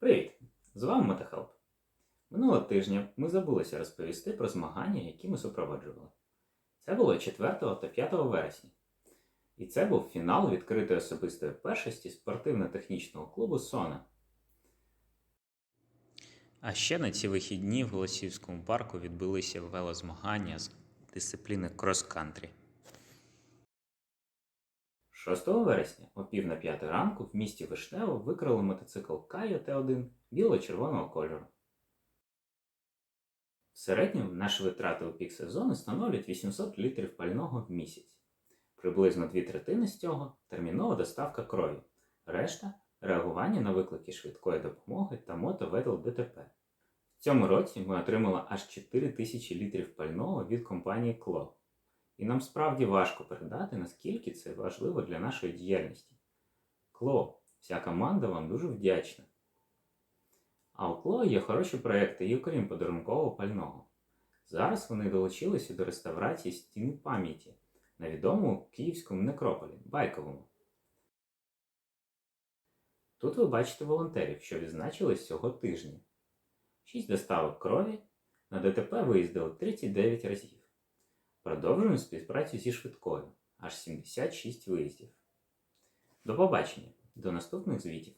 Привіт! З вами Мотохелп. Минулого тижня ми забулися розповісти про змагання, які ми супроводжували. Це було 4 та 5 вересня. І це був фінал відкритої особистої першості спортивно-технічного клубу Сона. А ще на ці вихідні в Голосіївському парку відбулися велозмагання з дисципліни крос-кантрі. 6 вересня о пів на 5 ранку в місті Вишнево викрали мотоцикл Кайо Т1 біло-червоного кольору. В середньому наші витрати у пік сезону становлять 800 літрів пального в місяць. Приблизно дві третини з цього термінова доставка крові, решта реагування на виклики швидкої допомоги та мотоведл ДТП. В цьому році ми отримали аж 4 тисячі літрів пального від компанії Кло. І нам справді важко передати, наскільки це важливо для нашої діяльності. Кло, вся команда вам дуже вдячна. А у Кло є хороші проекти і окрім подарункового пального. Зараз вони долучилися до реставрації стіни пам'яті на відомому київському некрополі Байковому. Тут ви бачите волонтерів, що відзначились цього тижня. 6 доставок крові на ДТП виїздили 39 разів. Продовжуємо співпрацю зі швидкою аж 76 виїздів. До побачення, до наступних звітів.